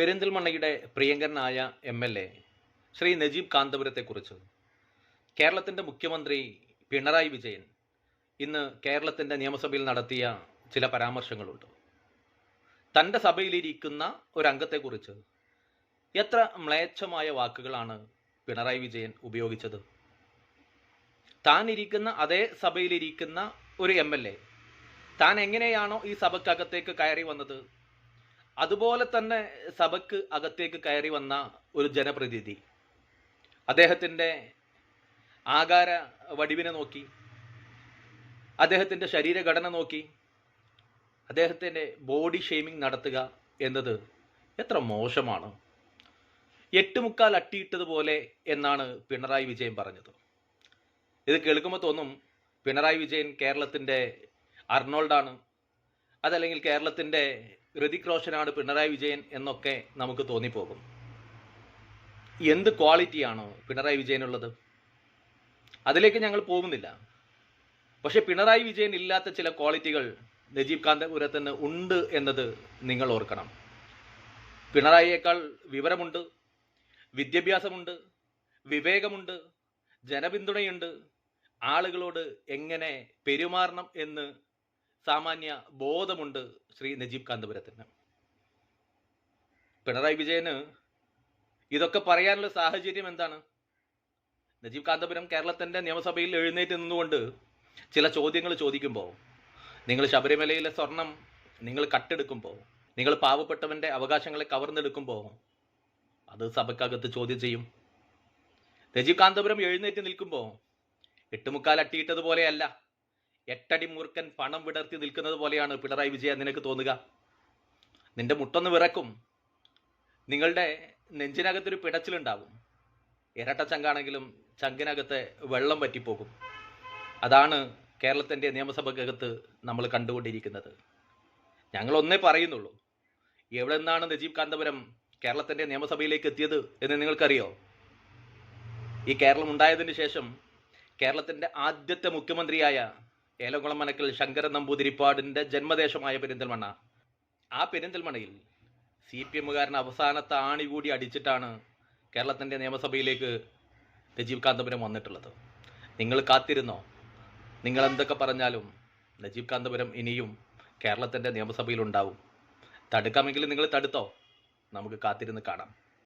പെരിന്തൽമണ്ണയുടെ പ്രിയങ്കരനായ M L A Shri Najeeb കാന്തപുരത്തെക്കുറിച്ച്. കേരളത്തിന്റെ മുഖ്യമന്ത്രി പിണറായി വിജയൻ ഇന്ന് കേരളത്തിന്റെ നിയമസഭയിൽ നടത്തിയ ചില പരാമർശങ്ങളുണ്ട്. തന്റെ സഭയിലിരിക്കുന്ന ഒരു അംഗത്തെക്കുറിച്ച് എത്ര മ്ലേച്ഛമായ വാക്കുകളാണ് പിണറായി വിജയൻ ഉപയോഗിച്ചത്? താൻ ഇരിക്കുന്ന അതേ സഭയിലിരിക്കുന്ന ഒരു എം എൽ എ താൻ എങ്ങനെയാണോ ഈ സഭക്കകത്തേക്ക് കയറി വന്നത്? അതുപോലെ തന്നെ സഭയ്ക്ക് അകത്തേക്ക് കയറി വന്ന ഒരു ജനപ്രതിനിധി. അദ്ദേഹത്തിന്റെ ആകാര വടിവിനെ നോക്കി അദ്ദേഹത്തിന്റെ ശരീരഘടന നോക്കി അദ്ദേഹത്തിന്റെ ബോഡി ഷെയ്മിങ് നടത്തുക എന്നത് എത്ര മോശമാണ്. എട്ടുമുക്കാൽ അട്ടിയിട്ടതുപോലെ എന്നാണ് പിണറായി വിജയൻ പറഞ്ഞത്. ഇത് കേൾക്കുമ്പോൾ തോന്നും പിണറായി വിജയൻ കേരളത്തിന്റെ അർണോൾഡാണ് അതല്ലെങ്കിൽ കേരളത്തിന്റെ ഋതിക് റോഷനാണ് പിണറായി വിജയൻ എന്നൊക്കെ നമുക്ക് തോന്നിപ്പോകും. എന്ത് ക്വാളിറ്റിയാണോ പിണറായി വിജയനുള്ളത്? അതിലേക്ക് ഞങ്ങൾ പോകുന്നില്ല. പക്ഷെ പിണറായി വിജയൻ ഇല്ലാത്ത ചില ക്വാളിറ്റികൾ നജീബ് കാന്തപുരത്തിന് ഉണ്ട് എന്നത് നിങ്ങൾ ഓർക്കണം. പിണറായിയേക്കാൾ വിവരമുണ്ട് വിദ്യാഭ്യാസമുണ്ട് വിവേകമുണ്ട് ജനപിന്തുണയുണ്ട് ആളുകളോട് എങ്ങനെ പെരുമാറണം എന്ന് സാമാന്യ ബോധമുണ്ട് ശ്രീ നജീബ് കാന്തപുരത്തിന്. പിണറായി വിജയന് ഇതൊക്കെ പറയാനുള്ള സാഹചര്യം എന്താണ്? നജീബ് കാന്തപുരം കേരളത്തിന്റെ നിയമസഭയിൽ എഴുന്നേറ്റ് നിന്നുകൊണ്ട് ചില ചോദ്യങ്ങൾ ചോദിക്കുമ്പോൾ നിങ്ങൾ ശബരിമലയിലെ സ്വർണം നിങ്ങൾ കട്ടെടുക്കുമ്പോൾ നിങ്ങൾ പാവപ്പെട്ടവന്റെ അവകാശങ്ങളെ കവർന്നെടുക്കുമ്പോൾ അത് സഭയ്ക്കകത്ത് ചോദ്യം ചെയ്യും. നജീബ് കാന്തപുരം എഴുന്നേറ്റ് നിൽക്കുമ്പോൾ എട്ടുമുക്കാൽ അട്ടിയിട്ടതുപോലെയല്ല. എട്ടടി മൂർഖൻ പണം വിടർത്തി നിൽക്കുന്നത് പോലെയാണ് പിണറായി വിജയൻ നിനക്ക് തോന്നുക? നിന്റെ മുട്ടൊന്ന് വിറക്കും. നിങ്ങളുടെ നെഞ്ചിനകത്തൊരു പിടച്ചിലുണ്ടാവും. ഇരട്ട ചങ്കാണെങ്കിലും ചങ്കിനകത്തെ വെള്ളം പറ്റിപ്പോകും അതാണ് കേരളത്തിന്റെ നിയമസഭക്കകത്ത് നമ്മൾ കണ്ടുകൊണ്ടിരിക്കുന്നത്. ഞങ്ങളൊന്നേ പറയുന്നുള്ളൂ. എവിടെ നിന്നാണ് നജീബ് കാന്തപുരം കേരളത്തിന്റെ നിയമസഭയിലേക്ക് എത്തിയത് എന്ന് നിങ്ങൾക്കറിയോ? ഈ കേരളം ഉണ്ടായതിന് ശേഷം കേരളത്തിന്റെ ആദ്യത്തെ മുഖ്യമന്ത്രിയായ ഏലംകുളം മനക്കൽ ശങ്കരൻ നമ്പൂതിരിപ്പാടിന്റെ ജന്മദേശമായ പെരിന്തൽമണ്ണ. ആ പെരിന്തൽമണ്ണയിൽ സി പി എമ്മുകാരൻ അവസാനത്തെ ആണി കൂടി അടിച്ചിട്ടാണ് കേരളത്തിന്റെ നിയമസഭയിലേക്ക് നജീബ് കാന്തപുരം വന്നിട്ടുള്ളത്. നിങ്ങൾ കാത്തിരുന്നോ? നിങ്ങൾ എന്തൊക്കെ പറഞ്ഞാലും നജീബ് കാന്തപുരം ഇനിയും കേരളത്തിന്റെ നിയമസഭയിൽ ഉണ്ടാവും. തടുക്കാമെങ്കിൽ നിങ്ങൾ തടുത്തോ? നമുക്ക് കാത്തിരുന്ന് കാണാം.